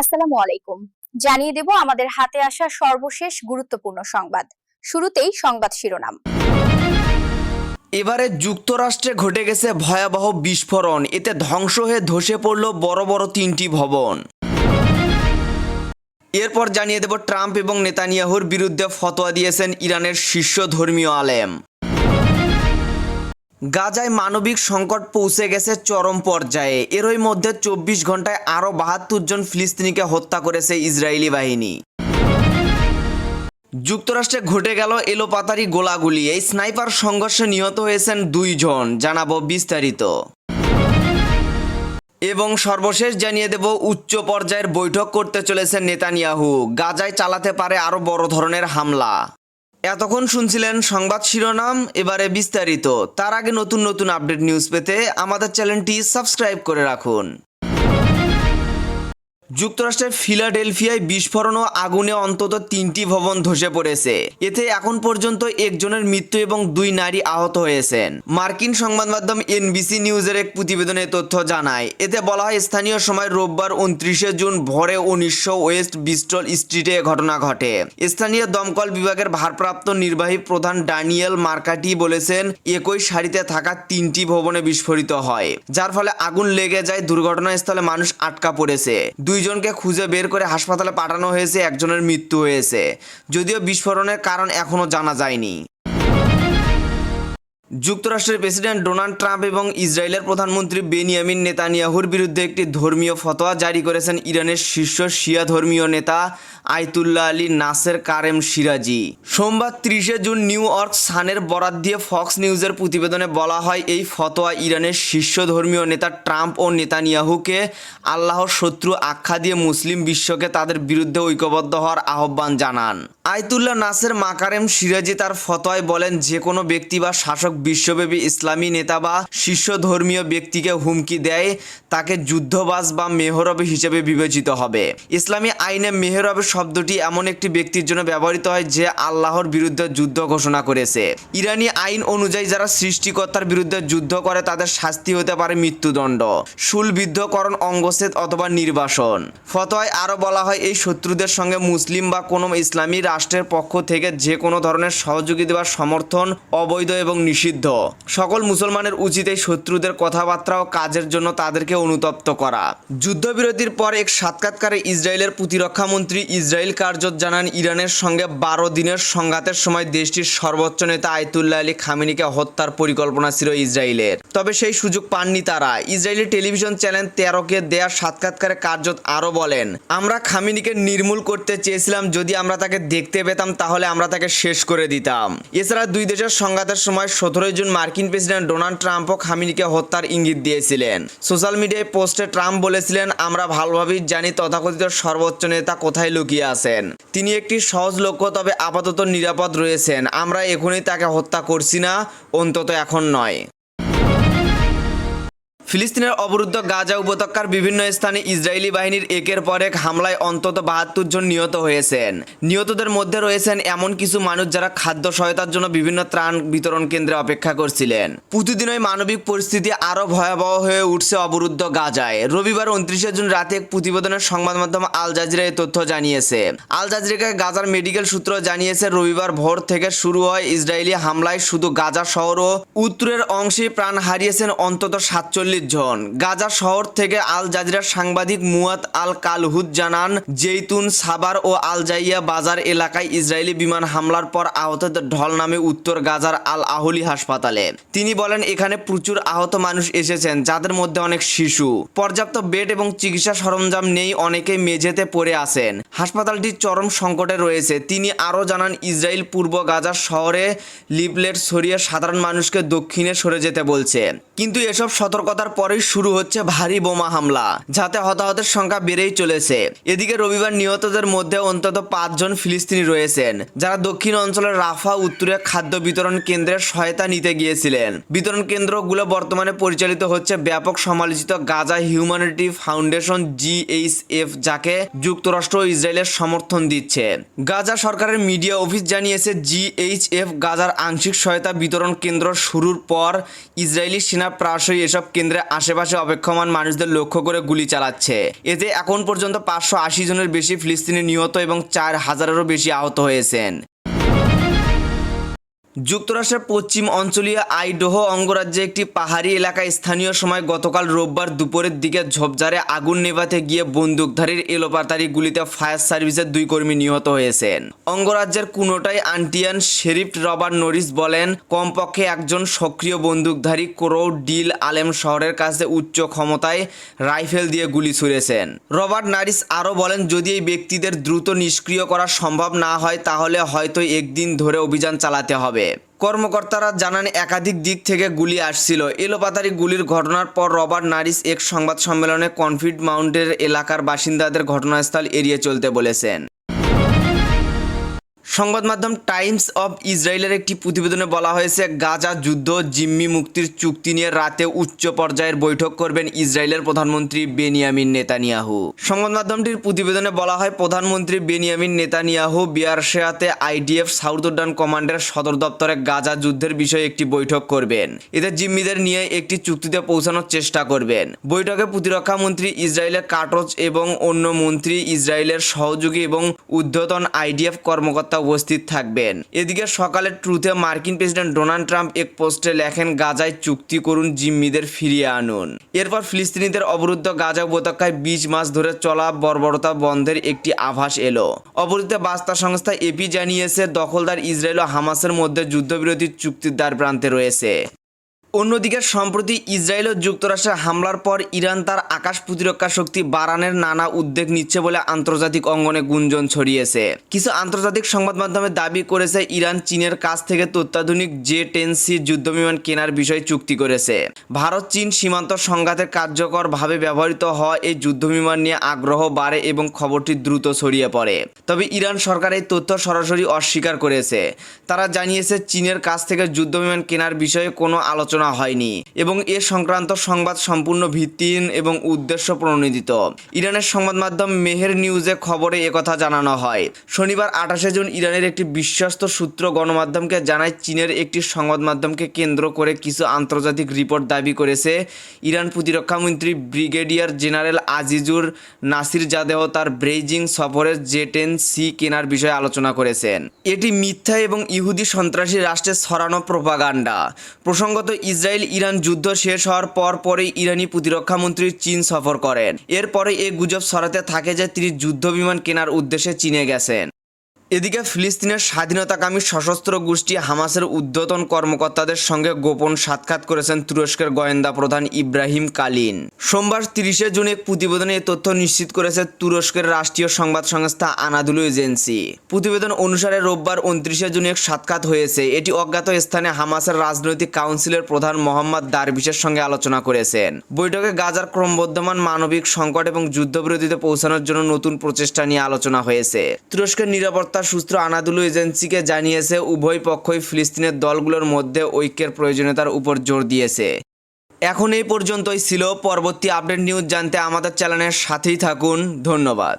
আসসালামু আলাইকুম। জানিয়ে দেব আমাদের হাতে আসা সর্বশেষ গুরুত্বপূর্ণ সংবাদ। শুরুতেই সংবাদ শিরোনাম। এবারে যুক্তরাষ্ট্রে ঘটে গেছে ভয়াবহ বিস্ফোরণ। এতে ধ্বংস হয়ে ধসে পড়ল বড় বড় তিনটি ভবন। এরপর জানিয়ে দেব ট্রাম্প এবং নেতানিয়াহুর বিরুদ্ধে ফতোয়া দিয়েছেন ইরানের শীর্ষ ধর্মীয় আলেম। গাজায় মানবিক সংকট পৌঁছে গেছে চরম পর্যায়ে। এরই মধ্যে চব্বিশ ঘন্টায় আরও বাহাত্তর জন ফিলিস্তিনিকে হত্যা করেছে ইসরায়েলি বাহিনী। যুক্তরাষ্ট্রে ঘটে গেল এলোপাতারি গোলাগুলি। এই স্নাইপার সংঘর্ষে নিহত হয়েছেন দুইজন জানাব বিস্তারিত। এবং সর্বশেষ জানিয়ে দেব, উচ্চ পর্যায়ের বৈঠক করতে চলেছেন নেতানিয়াহু। গাজায় চালাতে পারে আরও বড় ধরনের হামলা। এতক্ষণ শুনছিলেন সংবাদ শিরোনাম, এবারে বিস্তারিত। তার আগে নতুন নতুন আপডেট নিউজ পেতে আমাদের চ্যানেলটি সাবস্ক্রাইব করে রাখুন। যুক্তরাষ্ট্রের ফিলাডেলফিয়ায় বিস্ফোরণ ও আগুনে অন্তত তিনটি ভবন ধসে পড়েছে। এতে এখন পর্যন্ত একজনের মৃত্যু এবং দুই নারী আহত হয়েছেন। মার্কিন সংবাদ মাধ্যম এনবিসি নিউজের এক প্রতিবেদনে তথ্য জানায়। এতে বলা হয়, স্থানীয় সময় রোববার উনত্রিশে জুন ভোরে উনিশশো ওয়েস্ট বিস্টল স্ট্রিটে ঘটনা ঘটে। স্থানীয় দমকল বিভাগের ভারপ্রাপ্ত নির্বাহী প্রধান ডানিয়েল মার্কাটি বলেছেন, একই সারিতে থাকা তিনটি ভবনে বিস্ফোরিত হয়, যার ফলে আগুন লেগে যায়, দুর্ঘটনাস্থলে মানুষ আটকা পড়েছে। দুইজনকে খুঁজে বের করে হাসপাতালে পাঠানো হয়েছে, একজনের মৃত্যু হয়েছে। যদিও বিস্ফোরণের কারণ এখনও জানা যায়নি। যুক্তরাষ্ট্রের প্রেসিডেন্ট ডোনাল্ড ট্রাম্প এবং ইসরায়েলের প্রধানমন্ত্রী বেনিয়ামিন নেতানিয়াহুর বিরুদ্ধে একটি ধর্মীয় ফতোয়া জারি করেছেন ইরানের শীর্ষ শিয়া ধর্মীয় নেতা আইতুল্লাহ আলী নাসের কারেম সিরাজি। সোমবার ত্রিশে জুন নিউ ইয়র্ক সানের বরাত দিয়ে ফক্স নিউজের প্রতিবেদনে বলা হয়, এই ফতোয়া ইরানের শীর্ষ ধর্মীয় নেতা ট্রাম্প ও নেতানিয়াহুকে আল্লাহর শত্রু আখ্যা দিয়ে মুসলিম বিশ্বকে তাদের বিরুদ্ধে ঐক্যবদ্ধ হওয়ার আহ্বান জানান। আয়তুল্লাহ নাসের মাকারেম সিরাজি তার ফতোয়ায় বলেন যে কোনো ব্যক্তি বা শাসক বিশ্বব্যাপী ইসলামী নেতা বা শীর্ষ ধর্মীয় ব্যক্তিকে হুমকি দেয়, তাকে যুদ্ধবাজ বা মেহরব হিসেবে বিবেচিত হবে। ইসলামী আইনে মেহরব শব্দটি এমন একটি ব্যক্তির জন্য ব্যবহৃত হয় যে আল্লাহর বিরুদ্ধে যুদ্ধ ঘোষণা করেছে। ইরানি আইন অনুযায়ী যারা সৃষ্টিকর্তার বিরুদ্ধে যুদ্ধ করে তাদের শাস্তি হতে পারে মৃত্যুদণ্ড, শুলবিদ্ধকরণ, অঙ্গচ্ছেদ অথবা নির্বাসন। ফতোয়ায় আরও বলা হয়, এই শত্রুদের সঙ্গে মুসলিম বা কোনো ইসলামী রাষ্ট্রের পক্ষ থেকে যে কোনো ধরনের সহযোগিতা বা সমর্থন অবৈধ এবং নিষিদ্ধ। সকল মুসলমানের উচিত এই শত্রুদের কথাবার্তা ও কাজের জন্য তাদেরকে অনুতপ্ত করা। যুদ্ধবিরতির পর এক সাক্ষাৎকারে ইসরায়েলের প্রতিরক্ষামন্ত্রী ইসরায়েল কার্যত জানান, ইরানের সঙ্গে বারো দিনের সংঘাতের সময় দেশটির সর্বোচ্চ নেতা আয়তুল্লাহ আলী খামিনিকে হত্যার পরিকল্পনা ছিল ইসরায়েলের। তবে সেই সুযোগ পাননি তারা। ইসরায়েলি টেলিভিশন চ্যানেল তেরোকে দেয়া সাক্ষাৎকারে কার্যত আরও বলেন, আমরা খামিনিকে নির্মূল করতে চেয়েছিলাম, যদি আমরা তাকে দেখতে পেতাম, তাহলে আমরা তাকে শেষ করে দিতাম। এছাড়া দুই দেশের সংঘাতের সময় সতেরোই জুন মার্কিন প্রেসিডেন্ট ডোনাল্ড ট্রাম্পও খামিনিকে হত্যার ইঙ্গিত দিয়েছিলেন। সোশ্যাল মিডিয়ায় পোস্টে ট্রাম্প বলেছিলেন, আমরা ভালোভাবেই জানি তথাকথিত সর্বোচ্চ নেতা কোথায় লুকিয়ে আছেন তিনি একটি সহজ লক্ষ্য, তবে আপাতত নিরাপদ রয়েছেন। আমরা এখনই তাকে হত্যা করছি না, অন্তত এখন নয়। ফিলিস্তিনের অবরুদ্ধ গাজা উপত্যকার বিভিন্ন স্থানে ইসরায়েলি বাহিনীর একের পর এক হামলায় অন্তত বাহাত্তর জন নিহত হয়েছেন। নিহতদের মধ্যে রয়েছেন এমন কিছু মানুষ যারা খাদ্য সহায়তার জন্য বিভিন্ন ত্রাণ বিতরণ কেন্দ্রে অপেক্ষা করছিলেন। প্রতিদিনই মানবিক পরিস্থিতি আরও ভয়াবহ হয়ে উঠছে অবরুদ্ধ গাজায়। রবিবার উনত্রিশে জুন রাতে এক প্রতিবেদনের সংবাদ মাধ্যম আল জাজিরা এই তথ্য জানিয়েছে। আল জাজিরাকে গাজার মেডিকেল সূত্র জানিয়েছে, রবিবার ভোর থেকে শুরু হয় ইসরায়েলি হামলায় শুধু গাজা শহর ও উত্তরের অংশে প্রাণ হারিয়েছেন অন্তত সাতচল্লিশ জন। গাজা শহর থেকে আল জাজিরার সাংবাদিক মুয়াত আল কালহুদ জানান, জেইতুন, সাবার ও আল জাইয়া বাজার এলাকায় ইসরায়েলি বিমান হামলার পর আহতদের ঢল নামে উত্তর গাজার আল আহলি হাসপাতালে। তিনি বলেন, এখানে প্রচুর আহত মানুষ এসেছেন, যাদের মধ্যে অনেক শিশু। পর্যাপ্ত বেড এবং চিকিৎসা সরঞ্জাম নেই, অনেকে মেঝেতে পড়ে আছেন। হাসপাতালটি চরম সংকটে রয়েছে। তিনি আরও জানান, ইসরায়েল পূর্ব গাজার শহরে লিপলেট সরিয়ে সাধারণ মানুষকে দক্ষিণে সরে যেতে বলছে। কিন্তু এসব সতর্কতার পরেই শুরু হচ্ছে ভারী বোমা হামলা, যাতে হতাহতের সংখ্যা বেড়েই চলেছে। এদিকে রবিবার নিহতদের মধ্যে অন্তত পাঁচজন ফিলিস্তিনি রয়েছেন, যারা দক্ষিণ অঞ্চলের রাফা, উত্তরে খাদ্য বিতরণ কেন্দ্রের সহায়তা নিতে গিয়েছিলেন। বিতরণ কেন্দ্রগুলো বর্তমানে পরিচালিত হচ্ছে ব্যাপক সমালোচিত গাজা হিউম্যানিটি ফাউন্ডেশন জিএইচএফ, যাকে যুক্তরাষ্ট্র ও ইসরায়েলের সমর্থন দিচ্ছে। গাজা সরকারের মিডিয়া অফিস জানিয়েছে, জিএইচএফ গাজার আংশিক সহায়তা বিতরণ কেন্দ্র শুরুর পর ইসরায়েলি সেনা প্রায়শই এসব কেন্দ্রে তাদের আশেপাশে অপেক্ষমান মানুষদের লক্ষ্য করে গুলি চালাচ্ছে। এতে এখন পর্যন্ত পাঁচশো আশি জনের বেশি ফিলিস্তিনি নিহত এবং চার হাজারেরও বেশি আহত হয়েছেন। যুক্তরাষ্ট্রের পশ্চিম অঞ্চলীয় আইডোহো অঙ্গরাজ্যে একটি পাহাড়ি এলাকায় স্থানীয় সময় গতকাল রোববার দুপুরের দিকে ঝোপঝাড়ে আগুন নেভাতে গিয়ে বন্দুকধারীর এলোপাতারি গুলিতে ফায়ার সার্ভিসের দুই কর্মী নিহত হয়েছেন। অঙ্গরাজ্যের কোনোটাই আন্টিয়ান শেরিফ রবার্ট নরিস বলেন, কমপক্ষে একজন সক্রিয় বন্দুকধারী ক্রো ডিল আলেম শহরের কাছে উচ্চ ক্ষমতায় রাইফেল দিয়ে গুলি ছুড়েছেন। রবার্ট নারিস আরও বলেন, যদি এই ব্যক্তিদের দ্রুত নিষ্ক্রিয় করা সম্ভব না হয়, তাহলে হয়তো একদিন ধরে অভিযান চালাতে হবে। কর্মকর্তারা জানান, একাধিক দিক থেকে গুলি আসছিল। এলোপাতারি গুলির ঘটনার পর রবার্ট নারিস এক সংবাদ সম্মেলনে কনফিড মাউন্টের এলাকার বাসিন্দাদের ঘটনাস্থল এড়িয়ে চলতে বলেছেন। সংবাদ মাধ্যম টাইমস অব ইসরায়েলের একটি প্রতিবেদনে বলা হয়েছে, গাজা যুদ্ধ জিম্মি মুক্তির চুক্তি নিয়ে রাতে উচ্চ পর্যায়ের বৈঠক করবেন ইসরায়েলের প্রধানমন্ত্রী বেনিয়ামিন নেতানিয়াহু। সংবাদ মাধ্যমটির প্রতিবেদনে বলা হয়, প্রধানমন্ত্রী বেনিয়ামিন নেতানিয়াহু বিয়ারশেয়াতে আইডিএফ সাউথ উডান কমান্ডের সদর দপ্তরে গাজা যুদ্ধের বিষয়ে একটি বৈঠক করবেন। এতে জিম্মিদের নিয়ে একটি চুক্তিতে পৌঁছানোর চেষ্টা করবেন। বৈঠকে প্রতিরক্ষা মন্ত্রী ইসরায়েলের কাটচ এবং অন্য মন্ত্রী ইসরায়েলের সহযোগী এবং ঊর্ধ্বতন আইডিএফ কর্মকর্তা উপস্থিত থাকবেন। এদিকে সকালে ট্রুথে মার্কিন প্রেসিডেন্ট ডোনাল্ড ট্রাম্প এক পোস্টে লেখেন, গাজায় চুক্তি করুন, জিম্মিদের ফিরিয়ে আনুন। এরপর ফিলিস্তিনিদের অবরুদ্ধ গাজা উপত্যকায় বিশ মাস ধরে চলা বর্বরতা বন্ধের একটি আভাস এলো। অবরুদ্ধে বার্তা সংস্থা এপি জানিয়েছে, দখলদার ইসরায়েল ও হামাসের মধ্যে যুদ্ধবিরতি চুক্তির দ্বার প্রান্তে রয়েছে। অন্যদিকে সম্প্রতি ইসরায়েল ও যুক্তরাষ্ট্রের হামলার পর ইরান তার আকাশ প্রতিরক্ষা শক্তি বাড়ানোর নানা উদ্যোগ নিচ্ছে বলে আন্তর্জাতিক অঙ্গনে গুঞ্জন ছড়িয়েছে। কিছু আন্তর্জাতিক সংবাদ মাধ্যমে দাবি করেছে, ইরান চীনের কাছ থেকে অত্যাধুনিক জে টেন সি যুদ্ধবিমান কেনার বিষয়ে চুক্তি করেছে। ভারত চীন সীমান্ত সংঘাতে কার্যকরভাবে ব্যবহৃত হওয়া এই যুদ্ধবিমান নিয়ে আগ্রহ বাড়ে এবং খবরটি দ্রুত ছড়িয়ে পড়ে। তবে ইরান সরকার এই তথ্য সরাসরি অস্বীকার করেছে। তারা জানিয়েছে, চীনের কাছ থেকে যুদ্ধবিমান কেনার বিষয়ে কোনো আলোচনা হয়নি এবং এ সংক্রান্ত সংবাদ সম্পূর্ণ ভিত্তিহীন এবং উদ্দেশ্য প্রণোদিত। ইরানের সংবাদ মাধ্যম মেহের নিউজে খবরে একথা জানানো হয়। শনিবার আঠাশে জুন ইরানের একটি বিশ্বস্ত সূত্র গণমাধ্যমকে জানায়, চীনের একটি সংবাদ মাধ্যমকে কেন্দ্র করে কিছু আন্তর্জাতিক রিপোর্ট দাবি করেছে ইরান প্রতিরক্ষামন্ত্রী ব্রিগেডিয়ার জেনারেল আজিজুর নাসির জাদেহ তার ব্রেইজিং সফরের জে টেন সি কেনার বিষয়ে আলোচনা করেছেন। এটি মিথ্যা এবং ইহুদি সন্ত্রাসী রাষ্ট্রে ছড়ানো প্রোপাগান্ডা। প্রসঙ্গত ইসরায়েল ইরান যুদ্ধ শেষ হওয়ার পর পরেই ইরানি প্রতিরক্ষা মন্ত্রী চীন সফর করেন। এরপরে এ গুজব ছড়াতে থাকে যে তিনি যুদ্ধ বিমান কেনার উদ্দেশ্যে চীনে গেছেন। এদিকে ফিলিস্তিনের স্বাধীনতাকামী সশস্ত্র গোষ্ঠী হামাসের ঊর্ধ্বতন কর্মকর্তাদের সঙ্গে গোপন সাক্ষাৎ করেছেন তুরস্কের গোয়েন্দা প্রধান ইব্রাহিম কালিন। সোমবার তিরিশে জুন এক প্রতিবেদনে এ তথ্য নিশ্চিত করেছে তুরস্কের রাষ্ট্রীয় সংবাদ সংস্থা আনাদুলু এজেন্সি। প্রতিবেদন অনুসারে রোববার উনত্রিশে জুন এক সাক্ষাৎ হয়েছে। এটি অজ্ঞাত স্থানে হামাসের রাজনৈতিক কাউন্সিলের প্রধান মোহাম্মদ দারবিশের সঙ্গে আলোচনা করেছেন। বৈঠকে গাজার ক্রমবর্ধমান মানবিক সংকট এবং যুদ্ধবিরতিতে পৌঁছানোর জন্য নতুন প্রচেষ্টা নিয়ে আলোচনা হয়েছে। তুরস্কের নিরাপত্তা সূত্র আনাদুলু এজেন্সিকে জানিয়েছে, উভয় পক্ষই ফিলিস্তিনের দলগুলোর মধ্যে ঐক্যের প্রয়োজনীয়তার উপর জোর দিয়েছে। এখন এই পর্যন্তই ছিল। পরবর্তী আপডেট নিউজ জানতে আমাদের চ্যানেলের সাথেই থাকুন। ধন্যবাদ।